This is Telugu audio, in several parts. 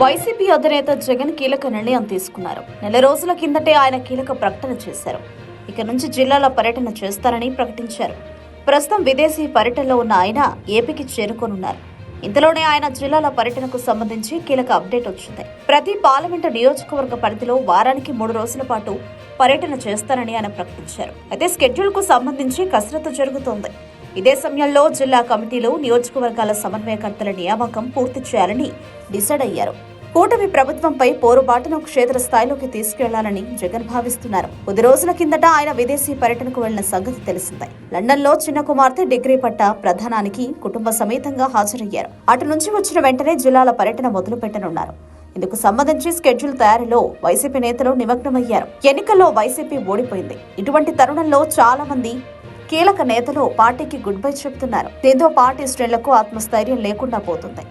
వైసీపీ అధినేత జగన్ కీలక నిర్ణయం తీసుకున్నారు. నెల రోజుల కిందటే ఆయన కీలక ప్రకటన చేశారు. ఇక నుంచి జిల్లాలో పర్యటన చేస్తారని ప్రకటించారు. ప్రస్తుతం విదేశీ పర్యటనలో ఉన్న ఆయన ఏపీకి చేరుకోనున్నారు. ఇంతలోనే ఆయన జిల్లాల పర్యటనకు సంబంధించి కీలక అప్డేట్ వచ్చింది. ప్రతి పార్లమెంటు నియోజకవర్గ పరిధిలో వారానికి మూడు రోజుల పాటు పర్యటన చేస్తారని ఆయన ప్రకటించారు. అయితే స్కెడ్యూల్కు సంబంధించి కసరత్తు జరుగుతోంది. ఇదే సమయంలో జిల్లా కమిటీలు నియోజకవర్గాల సమన్వయకర్తల నియామకం పూర్తి చేయాలని డిసైడ్ అయ్యారు. కూటమి ప్రభుత్వంపై పోరుబాటును క్షేత్రస్థాయిలోకి తీసుకెళ్ళాలని జగన్ భావిస్తున్నారు. కొద్ది రోజుల కిందట ఆయన విదేశీ పర్యటనకు వెళ్ళిన సంగతి తెలిసిందే. లండన్లో చిన్న కుమార్తె డిగ్రీ పట్ట ప్రధానానికి కుటుంబ సమేతంగా హాజరయ్యారు. అటు నుంచి వచ్చిన వెంటనే జిల్లాల పర్యటన మొదలు పెట్టనున్నారు ఇందుకు సంబంధించి స్కెడ్యూల్ తయారీలో వైసీపీ నేతలు నిమగ్నమయ్యారు. ఎన్నికల్లో వైసీపీ ఓడిపోయింది. ఇటువంటి తరుణంలో చాలా మంది కీలక నేతలు పార్టీకి గుడ్ బై చెప్తున్నారు. దీంతో పార్టీ శ్రేణులకు ఆత్మస్థైర్యం లేకుండా పోతుంది.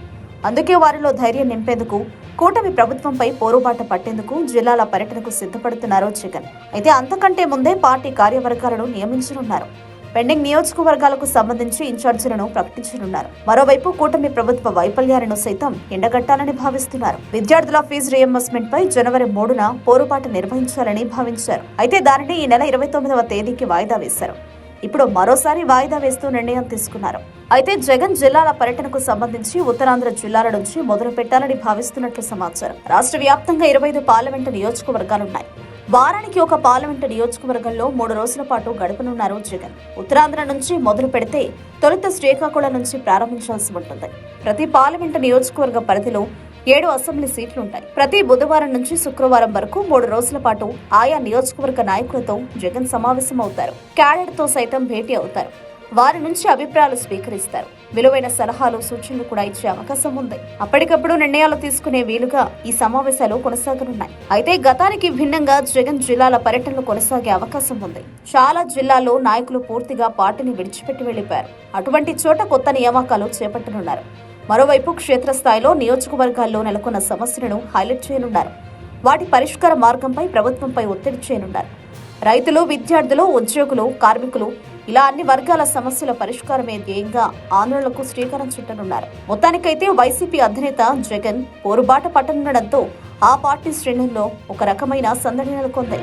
అందుకే వారిలో ధైర్యం నింపేందుకు కూటమి ప్రభుత్వంపై పోరుబాట పట్టేందుకు జిల్లాల పర్యటనకు సిద్ధపడుతున్నారు జగన్. అయితే అంతకంటే ముందే పార్టీ కార్యవర్గాలను నియమించనున్నారు. పెండింగ్ నియోజకవర్గాలకు సంబంధించి ఇన్ఛార్జీలను ప్రకటించనున్నారు. మరోవైపు కూటమి ప్రభుత్వ వైఫల్యాలను సైతం ఎండగట్టాలని భావిస్తున్నారు. విద్యార్థుల ఫీజు రియంబర్స్మెంట్ పై జనవరి మూడున పోరుబాటు నిర్వహించాలని భావించారు. అయితే దానిని ఈ నెల ఇరవై తొమ్మిదవ తేదీకి వాయిదా వేశారు. ఇప్పుడు మరోసారి వాయిదా వేస్తూ నిర్ణయం తీసుకున్నారు. అయితే జగన్ జిల్లాల పర్యటనకు సంబంధించి ఉత్తరాంధ్ర జిల్లాల నుంచి మొదలు పెట్టాలని భావిస్తున్నట్లు సమాచారం. రాష్ట్ర వ్యాప్తంగా ఇరవై ఐదు పార్లమెంటు నియోజకవర్గాలున్నాయి వారానికి ఒక పార్లమెంటు నియోజకవర్గంలో మూడు రోజుల పాటు గడపనున్నారు జగన్. ఉత్తరాంధ్ర నుంచి మొదలు పెడితే తొలుత శ్రీకాకుళం నుంచి ప్రారంభించాల్సి ఉంటుంది. ప్రతి పార్లమెంటు నియోజకవర్గ పరిధిలో ఏడు అసెంబ్లీ సీట్లుంటాయి. ప్రతి బుధవారం నుంచి శుక్రవారం వరకు మూడు రోజుల పాటు ఆయా నియోజకవర్గ నాయకులతో జగన్ సమావేశమవుతారు. క్యాడెట్తో సైతం భేటీ అవుతారు. వారి నుంచి అభిప్రాయాలు స్వీకరిస్తారు. విలువైన సలహాలు సూచనలు కూడా ఇచ్చే అవకాశం ఉంది. అప్పటికప్పుడు నిర్ణయాలు తీసుకునే వీలుగా ఈ సమావేశాలు కొనసాగనున్నాయి. అయితే గతానికి భిన్నంగా జగన్ జిల్లాల పర్యటనలు కొనసాగే అవకాశం ఉంది. చాలా జిల్లాల్లో నాయకులు పూర్తిగా పార్టీని విడిచిపెట్టి వెళ్ళిపోయారు అటువంటి చోట కొత్త నియామకాలు చేపట్టనున్నారు. మరోవైపు క్షేత్రస్థాయిలో నియోజకవర్గాల్లో నెలకొన్న సమస్యలను హైలైట్ చేయనున్నారు. వాటి పరిష్కార మార్గంపై ప్రభుత్వంపై ఒత్తిడి చేయనున్నారు. రైతులు విద్యార్థులు ఉద్యోగులు కార్మికులు ఇలా అన్ని వర్గాల సమస్యల పరిష్కారమే ధ్యేయంగా ఆందోళనకు శ్రీకారం చుట్టనున్నారు. మొత్తానికైతే వైసీపీ అధినేత జగన్ పోరుబాట పట్టనుండడంతో ఆ పార్టీ శ్రేణుల్లో ఒక రకమైన సందడి నెలకొంది.